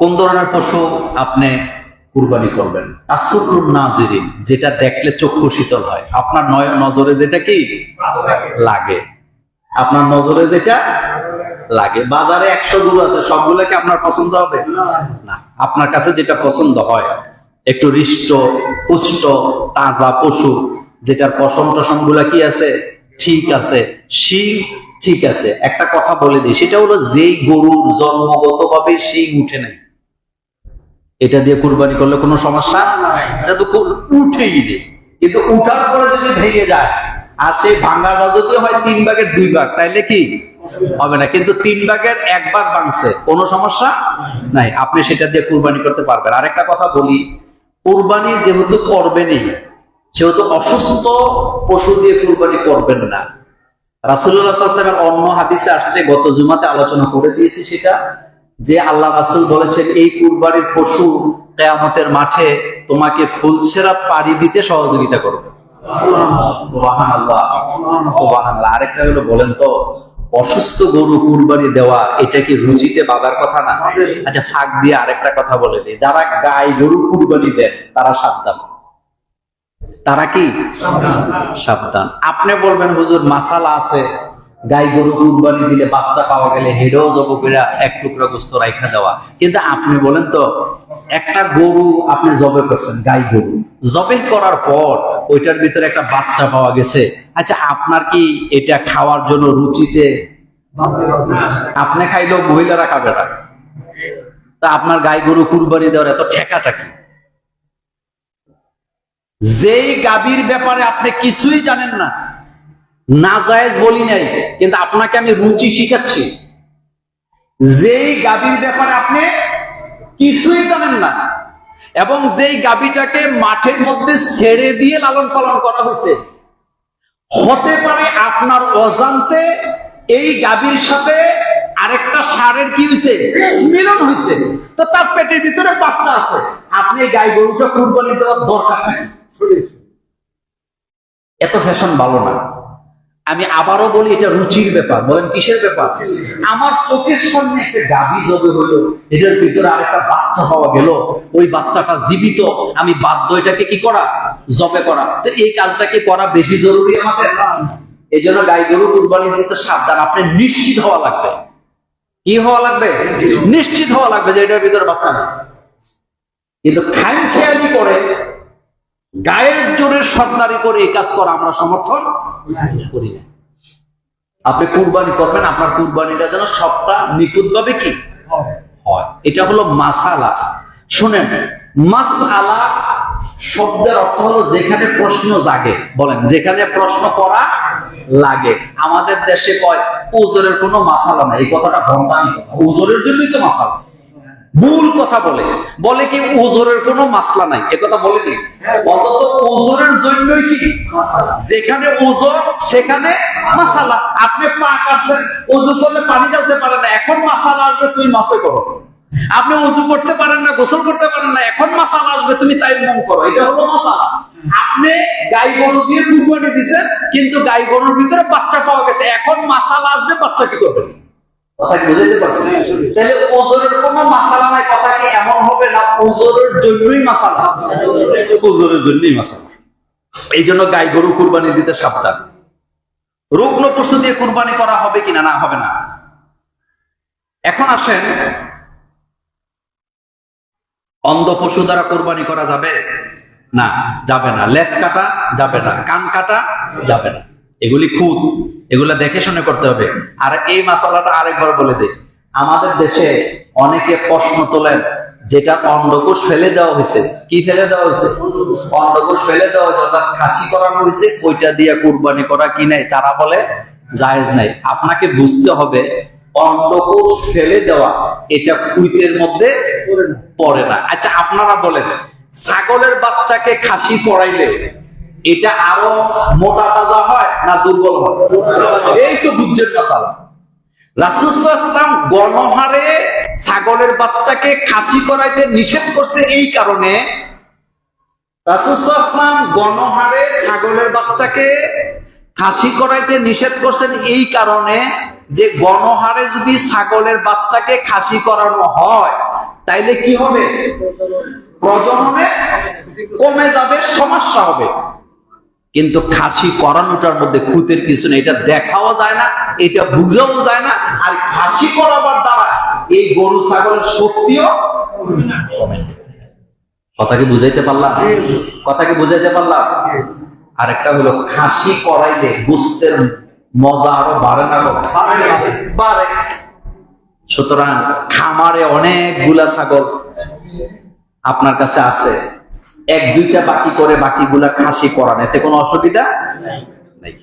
কোন ধরনের পশু আপনি কুরবানি করবেন? আসরুন নাজিরিন, যেটা দেখলে চক্ষু শীতল হয়। আপনার নয় নজরে যেটা কি? লাগে। আপনার নজরে যেটা? লাগে। বাজারে একশো গরু আছে, সবগুলো কি আপনার পছন্দ হবে? না। আপনার কাছে যেটা পছন্দ হয়, একটু হৃষ্ট, পুষ্ট, তাজা পশু, যেটার পশম টসমগুলা কি আছে? ঠিক আছে। শিং ঠিক আছে। একটা কথা বলে দিই, সেটা হলো যেই গরুর জন্মগত ভাবে শিং উঠে নাই। এটা দিয়ে কুরবানি করলে কোনো সমস্যা এটা তো খুব উঠেই নেই কিন্তু উঠার পরে যদি ভেঙে যায় আর সেই ভাঙাটা যদি হয় তিন ভাগের দুই ভাগ তাইলে কি? হবে না। কিন্তু তিন ভাগের এক ভাগ ভাঙছে কোনো সমস্যা নাই। আপনি সেটা দিয়ে কুরবানি করতে পারবেন। আরেকটা কথা বলি কুরবানি যেহেতু করবেনই সেহেতু অসুস্থ পশু দিয়ে কুরবানি করবেন না। রাসুল্লাহ সাল্লামের অন্য হাদিসে আসছে গত জুমাতে আলোচনা করে দিয়েছি সেটা। যে আল্লাহ রাসুল বলেছেন, এই কুরবানির পশু কেয়ামতের মাঠে তোমাকে ফুলছেরা পাড়ি দিতে সহযোগিতা করবে। আরেকটা হলো, বলেন তো, অসুস্থ গরু কুরবানি দেওয়া বাধার কথা না? আচ্ছা ফাঁক দিয়ে আরেকটা কথা বলে দিই। যারা গাই গরু কুরবানি দেন, তারা সাবধান। তারা কি? সাবধান। আপনি বলবেন, হুজুর, মাসালা আছে। গাই গরু কুরবানি দিলে বাচ্চা পাওয়া গেলে হেডেও জব করে এক টুকরা গোস্ত রাইখা দেওয়া। কিন্তু আপনি বলেন তো, একটা গরু আপনি জবে করছেন, গাই গরু। জবে করার পর ওইটার ভিতরে একটা বাচ্চা পাওয়া গেছে। আচ্ছা আপনার কি এটা খাওয়ার জন্য রুচিতে আপনি খাইলেও মহিলারা খাবে না? তা আপনার গাই গরু কুরবানি দেওয়ার এত ঠেকাটা কি? যেই গাবির ব্যাপারে আপনি কিছুই জানেন না নাজায়েজ বলি নাই কিন্তু আপনাকে আমি রুচি শিখাচ্ছি। যেই গাবির ব্যাপারে আপনি কিছুই জানেন না এবং যেই গাবিটাকে মাঠের মধ্যে ছেড়ে দিয়ে লালন পালন করা হয়েছে হতে পারে আপনার অজান্তে এই গাবির সাথে আরেকটা সারের কি হয়েছে? মিলন হয়েছে। তো তার পেটের ভিতরে বাচ্চা আছে। আপনি এই গাই গরুটা কুরবানি দেওয়ার দরকার নেই। এত ফ্যাশন ভালো না। আমি আবারও বলি, এটা রুচির ব্যাপার, বলেন কিসের ব্যাপার? আমার চোখের সামনে একটা গাভী জবে হলো, এটার ভিতরে আরেকটা বাচ্চা পাওয়া গেল, ওই বাচ্চাটা জীবিত, আমি বাধ্য এটাকে কি করা? জবে করা। তো এই কাজটাকে করা বেশি জরুরি আমাদের? এই জন্য গাই গরু কুরবানি দিতে সাবধান, আপনি নিশ্চিত হওয়া লাগবে। কি হওয়া লাগবে? নিশ্চিত হওয়া লাগবে যে এটার ভিতরে বাচ্চা কিন্তু খাই খেয়ালি করে গায়ের জোরের সর্দারি করে এই কাজ করা আমরা সমর্থন? করি না। আপনি কুরবানি করবেন, আপনার কুরবানিটা যেন সবটা নিখুঁত ভাবে কি এটা হলো মাসালা। শুনেন মাসআলা শব্দের অর্থ হলো যেখানে প্রশ্ন জাগে। বলেন, যেখানে প্রশ্ন করা লাগে। আমাদের দেশে কয় ওজোরের কোনো মাসালা নাই। এই কথাটা কথা। ওজোরের জন্যই তো মাসালা। ভুল কথা বলে। বলে কি ওজোরের কোনো মাসলা নাই? কথা বলেনি? অথচ ওজোরের জন্যই কি? যেখানে ওজোর সেখানে মাসালা। আপনি পা কাটছেন ওজু করলে পানি ঢালতে পারেন না। এখন মাসালা আসবে, তুমি মাসে করো। আপনি উজু করতে পারেন না, গোসল করতে পারেন না, এখন মাসালা আসবে, তুমি তাই মন করো। এটা হলো মাসালা। আপনি গাই গরু দিয়ে কুরবানি দিছেন, কিন্তু গাই গরুর ভিতরে বাচ্চা পাওয়া গেছে। এখন মাসালা আসবে, বাচ্চা কি করবে? কথা বুঝাইতে পারছি তাহলে ওজোরের কোনো মাসালা নাই কথা কি এমন হবে না ওজোরের জন্যই মাসালা? ওজোরের জন্যই মাসালা। এই জন্য গাই গরু কুরবানি দিতে সাবধান। রুগ্ন পশু দিয়ে কুরবানি করা হবে কিনা না হবে না। এখন আসেন অন্ধ পশু দ্বারা কোরবানি করা যাবে? না যাবে না। লেস কাটা যাবে না। কান কাটা যাবে না। এগুলি খুদ এগুলা দেখে শুনে করতে হবে। আর এই মশালাটা আরেকবার বলে দিই। আমাদের দেশে অনেকে প্রশ্ন তোলেন, যেটা অন্ডকোষ ফেলে দেওয়া হয়েছে, কি ফেলে দেওয়া হয়েছে? অন্ডকোষ ফেলে দেওয়া হয়েছে, অর্থাৎ খাসি করানো হয়েছে, ওইটা দিয়ে কুরবানি করা কি নাই? তারা বলে, জায়েজ নাই। আপনাকে বুঝতে হবে, অন্ডকোষ ফেলে দেওয়া, এটা কুইতের মধ্যে পড়ে না। আচ্ছা আপনারা বলেন, ছাগলের বাচ্চাকে খাসি পড়াইলে এটা আরও মোটা তাজা হয় না দুর্বল হয়? এই তো বুঝছেন মশালা রাসুসাম গণহারে ছাগলের বাচ্চাকে খাসি করাইতে নিষেধ করছে এই কারণে। রাসুসাম গণহারে ছাগলের বাচ্চাকে খাসি করাইতে নিষেধ করছেন এই কারণে যে গণহারে যদি ছাগলের বাচ্চাকে খাসি করানো হয়, তাইলে কি হবে? প্রজননে কমে যাবে, সমস্যা হবে। কিন্তু খাসি করানোটার মধ্যে খুঁতের কিছু নেই এটা দেখাও যায় না এটা বুঝাও যায় না আর খাসি করাবার দ্বারা এই গরু ছাগলের শক্তিও কমে না। কথা কি বুঝাইতে পারলাম? কথা কি বুঝাইতে পারলাম? আরেকটা হলো খাসি করাইলে গুস্তের মজা আরও বাড়ে না? বাড়ে। সুতরাং খামারে অনেকগুলা ছাগল আপনার কাছে আছে। এক দুইটা বাকি করে বাকিগুলা খাসি করান এতে কোনো অসুবিধা? নেই।